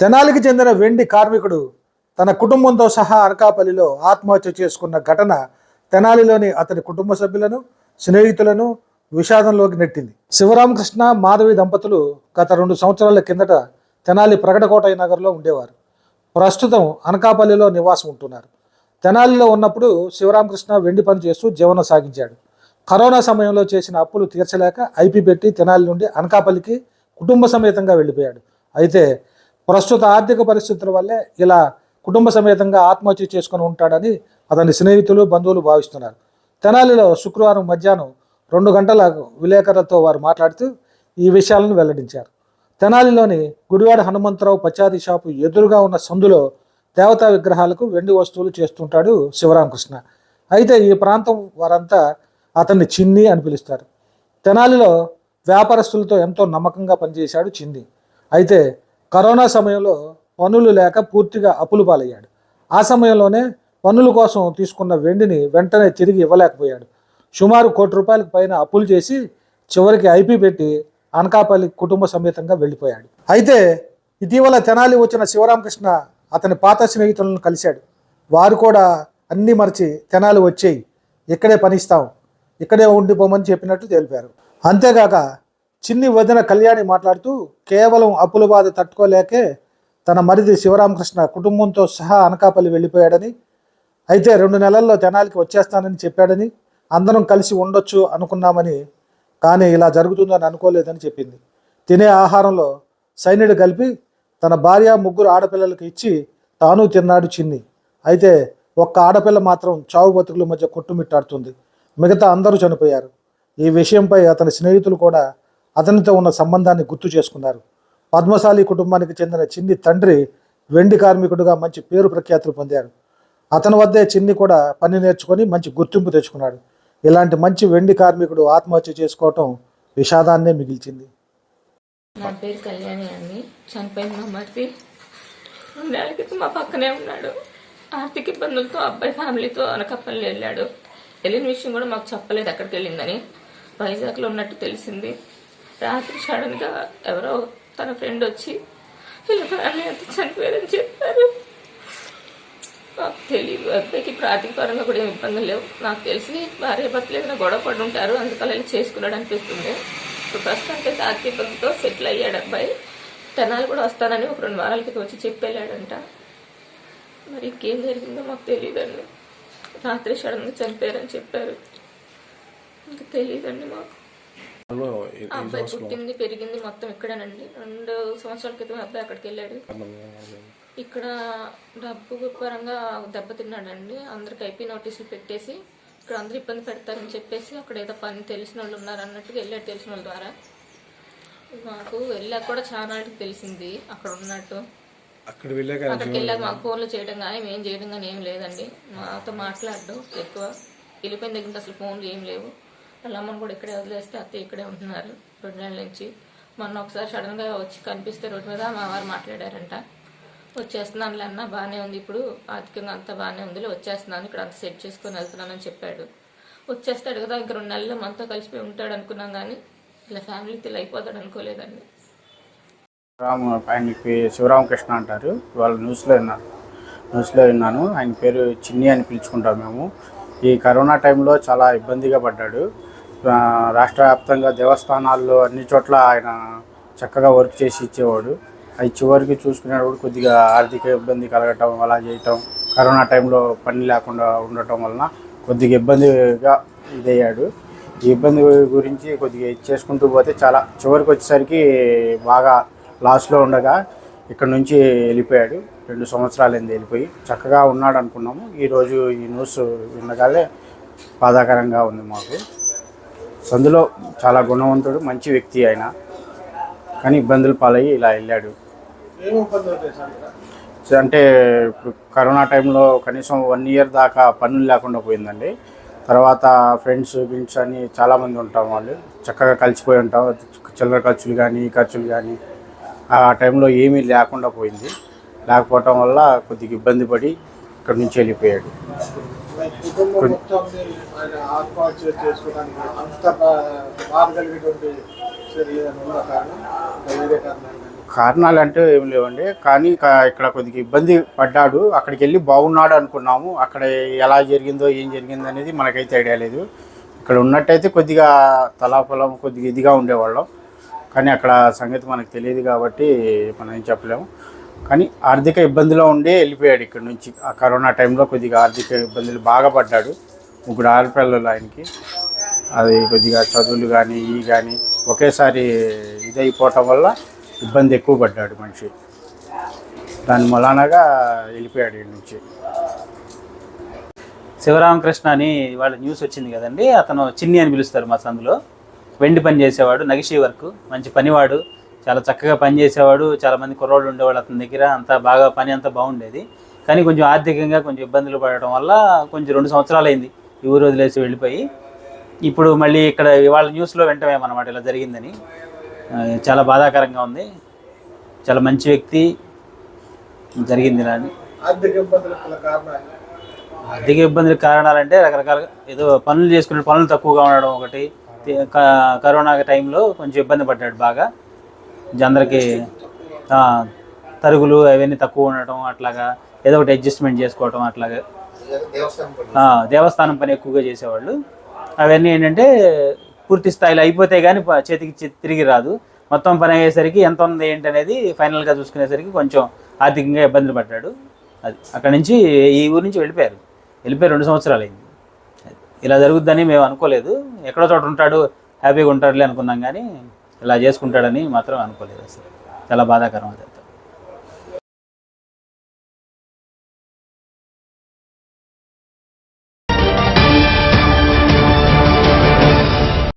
తెనాలికి చెందిన వెండి కార్మికుడు తన కుటుంబంతో సహా అనకాపల్లిలో ఆత్మహత్య చేసుకున్న ఘటన తెనాలిలోని అతని కుటుంబ సభ్యులను స్నేహితులను విషాదంలోకి నెట్టింది. శివరామకృష్ణ మాధవి దంపతులు గత రెండు సంవత్సరాల కిందట తెనాలి ప్రగడకోట నగర్లో ఉండేవారు. ప్రస్తుతం అనకాపల్లిలో నివాసం ఉంటున్నారు. తెనాలిలో ఉన్నప్పుడు శివరామకృష్ణ వెండి పని చేస్తూ జీవనం సాగించాడు. కరోనా సమయంలో చేసిన అప్పులు తీర్చలేక ఐపీ పెట్టి తెనాలి నుండి అనకాపల్లికి కుటుంబ సమేతంగా వెళ్ళిపోయాడు. అయితే ప్రస్తుత ఆర్థిక పరిస్థితుల వల్లే ఇలా కుటుంబ సమేతంగా ఆత్మహత్య చేసుకొని ఉంటాడని అతని స్నేహితులు బంధువులు భావిస్తున్నారు. తెనాలిలో శుక్రవారం మధ్యాహ్నం రెండు గంటల విలేకరులతో వారు మాట్లాడుతూ ఈ విషయాలను వెల్లడించారు. తెనాలిలోని గుడివాడ హనుమంతరావు పచారీ షాపు ఎదురుగా ఉన్న సందులో దేవతా విగ్రహాలకు వెండి వస్తువులు చేస్తుంటాడు శివరామకృష్ణ. అయితే ఈ ప్రాంతం వారంతా అతన్ని చిన్ని అని పిలుస్తారు. తెనాలిలో వ్యాపారస్తులతో ఎంతో నమ్మకంగా పనిచేశాడు చిన్ని. అయితే కరోనా సమయంలో పనులు లేక పూర్తిగా అప్పులు పాలయ్యాడు. ఆ సమయంలోనే పనుల కోసం తీసుకున్న వెండిని వెంటనే తిరిగి ఇవ్వలేకపోయాడు. సుమారు కోటి రూపాయలకు పైన అప్పులు చేసి చివరికి ఐపీ పెట్టి అనకాపల్లి కుటుంబ సమేతంగా వెళ్ళిపోయాడు. అయితే ఇటీవల తెనాలి వచ్చిన శివరామకృష్ణ అతని పాత స్నేహితులను కలిశాడు. వారు కూడా అన్నీ మరచి తెనాలి వచ్చేయి ఇక్కడే పనిస్తాం ఇక్కడే ఉండిపోమని చెప్పినట్టు తెలిపారు. అంతేగాక చిన్ని వదిన కళ్యాణి మాట్లాడుతూ కేవలం అప్పుల బాధ తట్టుకోలేకే తన మరిది శివరామకృష్ణ కుటుంబంతో సహా అనకాపల్లి వెళ్ళిపోయాడని అయితే రెండు నెలల్లో తెనాలికి వచ్చేస్తానని చెప్పాడని అందరం కలిసి ఉండొచ్చు అనుకున్నామని కానీ ఇలా జరుగుతుందని అనుకోలేదని చెప్పింది. తినే ఆహారంలో సైనిడు కలిపి తన భార్య ముగ్గురు ఆడపిల్లలకి ఇచ్చి తాను తిన్నాడు చిన్ని. అయితే ఒక్క ఆడపిల్ల మాత్రం చావు బతుకుల మధ్య కొట్టుమిట్టాడుతుంది. మిగతా అందరూ చనిపోయారు. ఈ విషయంపై అతని స్నేహితులు కూడా అతనితో ఉన్న సంబంధాన్ని గుర్తు చేసుకున్నారు. పద్మశాలి కుటుంబానికి చెందిన చిన్ని తండ్రి వెండి కార్మికుడుగా మంచి పేరు ప్రఖ్యాతులు పొందారు. అతని వద్దే చిన్ని కూడా పని నేర్చుకొని మంచి గుర్తింపు తెచ్చుకున్నాడు. ఇలాంటి మంచి వెండి కార్మికుడు ఆత్మహత్య చేసుకోవటం విషాదాన్నే మిగిల్చింది. నా పేరు కళ్యాణి అండి. చనిపోయిన మా మరిది రెండేళ్ళ క్రితం మా పక్కనే ఉన్నాడు. ఆర్థిక ఇబ్బందులతో అబ్బాయి ఫ్యామిలీతో అనకాపల్లి వెళ్ళాడు. వెళ్ళిన విషయం కూడా మాకు చెప్పలేదు ఎక్కడికి వెళ్ళిందని. వైజాగ్లో ఉన్నట్టు తెలిసింది. రాత్రి సడన్గా ఎవరో తన ఫ్రెండ్ వచ్చి వీళ్ళ ఫ్యామిలీ అంతా చనిపోయారని చెప్పారు. నాకు తెలియదు అబ్బాయికి ప్రాతిక పరంగా కూడా ఏమి ఇబ్బందులు లేవు. నాకు తెలిసి భార్య భర్తలు ఏదైనా గొడవ పడి ఉంటారు అందుకని వెళ్ళి చేసుకున్నాడు అనిపిస్తుంది. ఇప్పుడు ప్రస్తుతానికి అయితే ఆర్థిక ఇబ్బందితో సెటిల్ అయ్యాడు అబ్బాయి. తెనాలు కూడా వస్తానని ఒక రెండు వారాల క్రితం వచ్చి చెప్పి వెళ్ళాడంట మరి ఇంకేం జరిగిందో మాకు తెలియదండి రాత్రి సడన్గా చనిపోయారని చెప్పారు. ఇంకా తెలియదండి మాకు. అబ్బాయి పుట్టింది పెరిగింది మొత్తం ఇక్కడేనండి. రెండు సంవత్సరాల క్రితం అబ్బాయి అక్కడికి వెళ్ళాడు. ఇక్కడ డబ్బు పరంగా దెబ్బతిన్నాడండి అందరికి ఐపీ నోటీసులు పెట్టేసి ఇక్కడ అందరూ ఇబ్బంది పెడతారని చెప్పేసి అక్కడ ఏదో పని తెలిసిన వాళ్ళు ఉన్నారు అన్నట్టుగా వెళ్ళాడు తెలిసిన వాళ్ళ ద్వారా. మాకు వెళ్ళాక కూడా చాలా తెలిసింది అక్కడ ఉన్నట్టు. అక్కడ వెళ్ళాక అక్కడికి వెళ్ళాక మాకు ఫోన్లు చేయడం కానీ మేము చేయడం కానీ ఏం లేదండి. మాతో మాట్లాడడం ఎక్కువ. వెళ్ళిపోయిన దగ్గర అసలు ఫోన్లు ఏం లేవు. వాళ్ళ కూడా ఇక్కడే వదిలేస్తే అత్తయ్య ఇక్కడే ఉంటున్నారు. రెండు నెలల నుంచి. మొన్న ఒకసారి సడన్గా వచ్చి కనిపిస్తే రోడ్డు మీద మా వారు మాట్లాడారంట. వచ్చేస్తున్నానులే అన్న బాగానే ఉంది ఇప్పుడు. ఆర్థికంగా అంతా బాగానే ఉంది వచ్చేస్తున్నాను. ఇక్కడ అంతా సెట్ చేసుకొని వెళ్తున్నానని చెప్పాడు. వచ్చేస్తాడు కదా ఇంక రెండు నెలల్లో మనతో కలిసిపోయి ఉంటాడు అనుకున్నాం కానీ ఇలా ఫ్యామిలీ ఇలా అయిపోతాడు అనుకోలేదండి. రామ్ ఆయనకి శివరామకృష్ణ అంటారు. వాళ్ళు న్యూస్లో విన్నాను న్యూస్లో విన్నాను. ఆయన పేరు చిన్ని అని పిలుచుకుంటాం మేము. ఈ కరోనా టైంలో చాలా ఇబ్బందిగా పడ్డాడు. రాష్ట్ర వ్యాప్తంగా దేవస్థానాల్లో అన్ని చోట్ల ఆయన చక్కగా వర్క్ చేసి ఇచ్చేవాడు. అది చివరికి చూసుకునేటప్పుడు కొద్దిగా ఆర్థిక ఇబ్బంది కలగటం అలా చేయటం కరోనా టైంలో పని లేకుండా ఉండటం వలన కొద్దిగా ఇబ్బందిగా ఇదయ్యాడు. ఈ ఇబ్బంది గురించి కొద్దిగా ఇది చేసుకుంటూ పోతే చాలా చివరికి వచ్చేసరికి బాగా లాస్లో ఉండగా ఇక్కడ నుంచి వెళ్ళిపోయాడు. రెండు సంవత్సరాలైంది వెళ్ళిపోయి చక్కగా ఉన్నాడు అనుకున్నాము ఈరోజు ఈ న్యూస్ వినగానే బాధాకరంగా ఉంది మాకు. సందులో చాలా గుణవంతుడు మంచి వ్యక్తి ఆయన. కానీ ఇబ్బందులు పాలయ్యి ఇలా వెళ్ళాడు? అంటే ఇప్పుడు కరోనా టైంలో కనీసం వన్ ఇయర్ దాకా పనులు లేకుండా పోయిందండి. తర్వాత ఫ్రెండ్స్ గిన్స్ అని చాలామంది ఉంటాం వాళ్ళు. చక్కగా కలిసిపోయి ఉంటాం. చిల్లర ఖర్చులు కానీ ఖర్చులు కానీ. ఆ టైంలో ఏమీ లేకుండా పోయింది. లేకపోవటం వల్ల కొద్దిగా ఇబ్బంది పడి ఇక్కడి నుంచి వెళ్ళిపోయాడు. కుటుంబం మొత్తం ఆయన ఆత్మహత్య చేసుకోవడానికి అంత కారణాలు అంటే ఏం లేవండి. కానీ ఇక్కడ కొద్దిగా ఇబ్బంది పడ్డాడు. అక్కడికి వెళ్ళి బాగున్నాడు అనుకున్నాము. అక్కడ ఎలా జరిగిందో ఏం జరిగిందో అనేది మనకైతే ఐడియా లేదు. ఇక్కడ ఉన్నట్టయితే కొద్దిగా తలాఫలం కొద్దిగా ఇదిగా ఉండేవాళ్ళం. కానీ అక్కడ సంగతి మనకు తెలియదు కాబట్టి మనం ఏం చెప్పలేము. కానీ ఆర్థిక ఇబ్బందిలో ఉండి వెళ్ళిపోయాడు ఇక్కడ నుంచి. ఆ కరోనా టైంలో కొద్దిగా ఆర్థిక ఇబ్బందులు బాగా పడ్డాడు. ముగ్గురు ఆడపిల్లలు ఆయనకి. అది కొద్దిగా చదువులు కానీ ఇవి కానీ ఒకేసారి ఇదైపోవటం వల్ల ఇబ్బంది ఎక్కువ పడ్డాడు మనిషి. దాని మొలానగా వెళ్ళిపోయాడు ఇక్కడ నుంచి. శివరామకృష్ణ అని వాళ్ళ న్యూస్ వచ్చింది కదండి. అతను చిన్ని అని పిలుస్తారు మా సందులో వెండి పని చేసేవాడు నగిషి వర్క్. మంచి పనివాడు. చాలా చక్కగా పని చేసేవాడు చాలా మంది కుర్రోళ్ళు ఉండేవాళ్ళు అతని దగ్గర. అంతా బాగా పని అంతా బాగుండేది. కానీ కొంచెం ఆర్థికంగా కొంచెం ఇబ్బందులు పడటం వల్ల కొంచెం రెండు సంవత్సరాలు అయింది ఈ ఊరు వదిలేసి వెళ్ళిపోయి. ఇప్పుడు మళ్ళీ ఇక్కడ ఇవాళ న్యూస్లో వింటమేమన్నమాట ఇలా జరిగిందని. చాలా బాధాకరంగా ఉంది. చాలా మంచి వ్యక్తి జరిగింది ఇలా. అని ఆర్థిక ఇబ్బందులకు కారణాలంటే రకరకాలుగా ఏదో పనులు చేసుకునే పనులు తక్కువగా ఉండడం ఒకటి. కరోనా టైంలో కొంచెం ఇబ్బంది పడ్డాడు బాగా. అందరికి తరుగులు అవన్నీ తక్కువ ఉండటం అట్లాగా ఏదో ఒకటి అడ్జస్ట్మెంట్ చేసుకోవటం అట్లాగా దేవస్థానం పని ఎక్కువగా చేసేవాళ్ళు. అవన్నీ ఏంటంటే పూర్తి స్థాయిలో అయిపోతే కానీ చేతికి తిరిగి రాదు. మొత్తం పని అయ్యేసరికి ఎంత ఉంది ఏంటి అనేది ఫైనల్గా చూసుకునేసరికి కొంచెం ఆర్థికంగా ఇబ్బందులు పడ్డాడు. అది అక్కడ నుంచి ఈ ఊరు నుంచి వెళ్ళిపోయారు. వెళ్ళిపోయి రెండు సంవత్సరాలు అయింది ఇలా జరుగుద్దని మేము అనుకోలేదు. ఎక్కడో చోట ఉంటాడు హ్యాపీగా ఉంటాడులే అనుకున్నాం కానీ ఇలా చేసుకుంటాడని మాత్రం అనుకోలేదు అసలు. చాలా బాధాకరం అది.